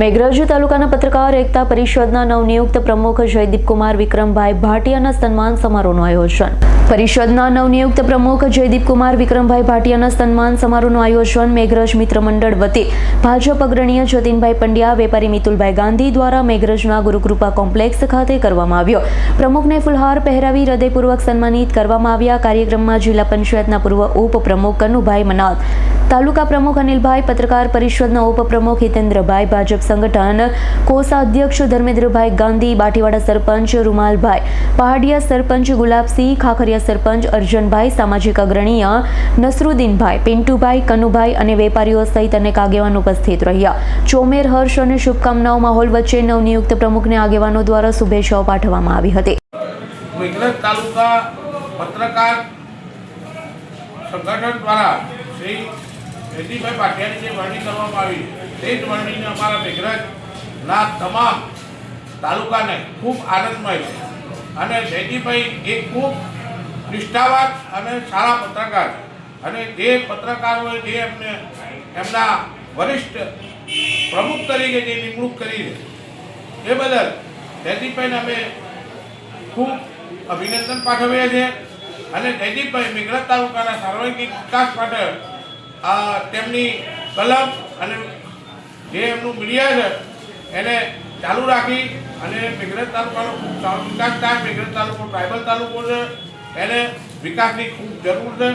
મેઘરજ તાલુકાના પત્રકાર એકતા પરિષદના નવનિયુક્ત પ્રમુખ જયદીપ કુમાર વિક્રમભાઈ ભાટિયાના સન્માન સમારોહનું આયોજન. પરિષદના નવનિયુક્ત પ્રમુખ જયદીપ કુમાર વિક્રમભાઈ ભાટિયાના સન્માન સમારોહનું આયોજન મેઘરજ મિત્ર મંડળ વતી ભાજપ અગ્રણીય જતીનભાઈ પંડ્યા, વેપારી મિતુલભાઈ ગાંધી દ્વારા મેઘરજના ગુરુકૃપા કોમ્પ્લેક્સ ખાતે કરવામાં આવ્યો. પ્રમુખને ફુલહાર પહેરાવી હૃદયપૂર્વક સન્માનિત કરવામાં આવ્યા. કાર્યક્રમમાં જિલ્લા પંચાયતના પૂર્વ ઉપપ્રમુખ કનુભાઈ મનાત તાલુકા પ્રમુખ અનિલભાઈ, પત્રકાર પરિષદના ઉપપ્રમુખ હિતેન્દ્રભાઈ, ભાજપ સંગઠન કોષાધ્યક્ષ ધર્મેન્દ્રભાઈ ગાંધી, બાટીવાડા સરપંચ રૂમાલભાઈ, પહાડિયા સરપંચ ગુલાબસિંહ, ખાખરિયા સરપંચ અર્જનભાઈ, સામાજિક અગ્રણીય નસરુદ્દીનભાઈ, પિન્ટુભાઈ, કનુભાઈ અને વેપારીઓ સહિત અનેક આગેવાન ઉપસ્થિત રહ્યા. ચોમેર હર્ષ અને શુભકામનાઓ માહોલ વચ્ચે નવનિયુક્ત પ્રમુખને આગેવાનો દ્વારા શુભેચ્છાઓ પાઠવવામાં આવી હતી. તાલુકા પત્રકાર સંગઠન દ્વારા શ્રી જયદીપભાઈ પાટિયાની જે વરણી કરવામાં આવી, તે જ વરણીને અમારા મેઘરજના તમામ તાલુકાને ખૂબ આનંદમય છે. અને જયદીપભાઈ એ ખૂબ નિષ્ઠાવાન અને સારા પત્રકાર અને જે પત્રકારોએ જે એમને, એમના વરિષ્ઠ પ્રમુખ તરીકે જે નિમણૂક કરી છે, એ બદલ જયદીપભાઈને અમે ખૂબ અભિનંદન પાઠવીએ છીએ. અને જયદીપભાઈ મેઘરજ તાલુકાના સાર્વજનિક વિકાસ માટે આ તેમની કલમ અને જે એમનું મીડિયા છે, એને ચાલુ રાખી અને મેઘરજ તાલુકાનો ખૂબ વિકાસ થાય. મેઘરજ તાલુકો ટ્રાઇબલ તાલુકો છે. એને વિકાસની ખૂબ જરૂર છે.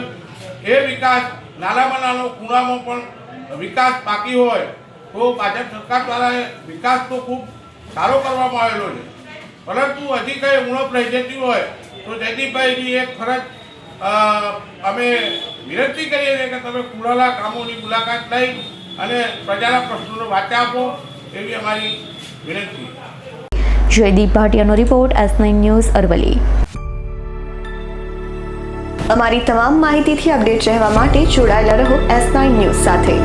એ વિકાસ નાનામાં નાનો ખૂણામાં પણ વિકાસ બાકી હોય, તો ભાજપ સરકાર દ્વારા વિકાસ તો ખૂબ સારો કરવામાં આવેલો છે. પરંતુ હજી કંઈ ઉણપ રહી જતી હોય, તો જયદીપભાઈની એક ફરજ અમે વિનંતી કરીએ છીએ કે તમે કુડાલા ગામોની મુલાકાત લઈ અને પ્રજાના પ્રશ્નોનો વાચા આપો એવી અમારી વિનંતી. Jaydeep ભાટિયાનો report S nine news Aravalli અમારી તમામ માહિતીથી અપડેટ રહેવા માટે જોડાયેલા રહો એસ નાઇન ન્યૂઝ સાથે.